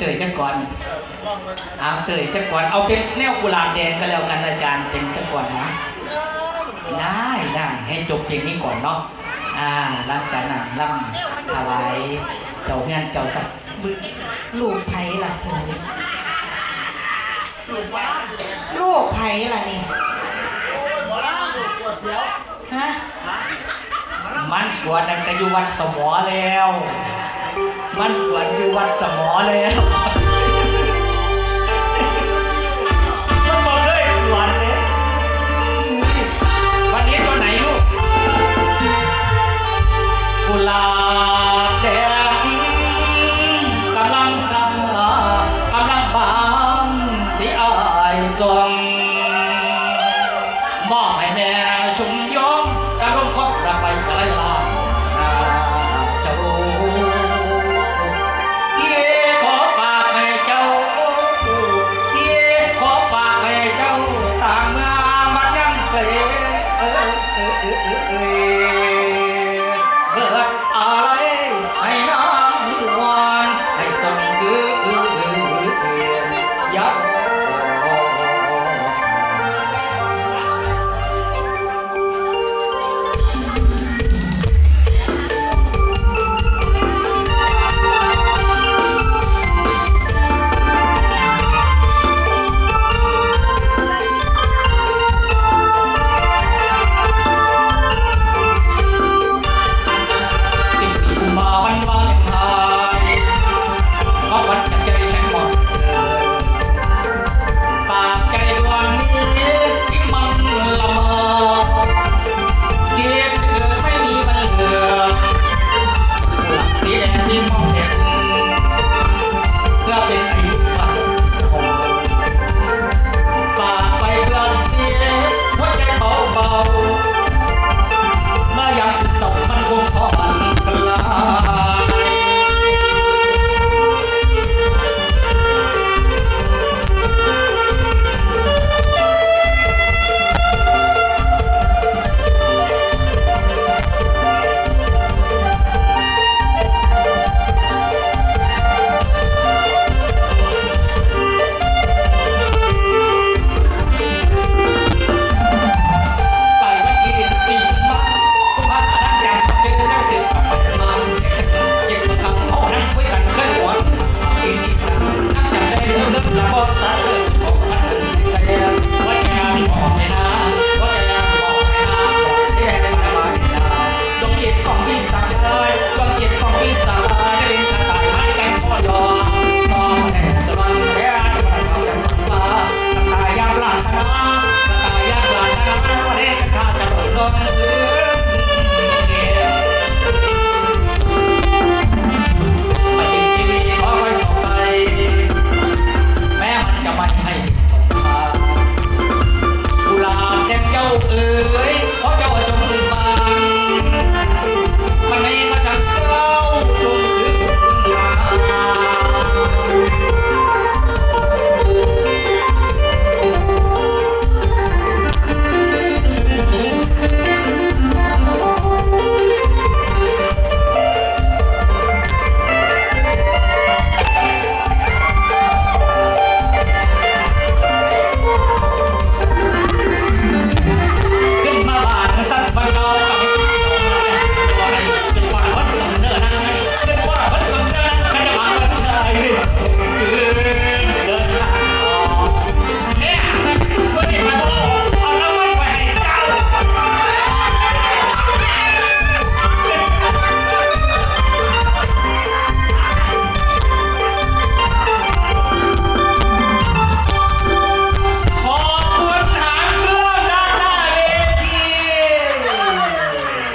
เตยจักก่อนเออลองมันเอาเตยจักก่อนเอาเป็นแนวกุหลาบแดงก็แล้วกันอาจารย์เป็นจักก่อนนะได้ได้ให้จบเพลงนี้ก่อนเนาะอ่าหลังจากนั้นล่ำถวายเจ้าเงินเจ้าสักดิ์ลูกไผ่ละสูงลูกบ้านเลยลูกไผ่ละนี่โอ้ยหมอล่า มันขวัญอยู่วัดสมอแล้มันบอกเลยวัญนี่วันนี้ตัวไหนลูกกุลาบแดงกำลังกำลังกำลังบานที่อายส่ง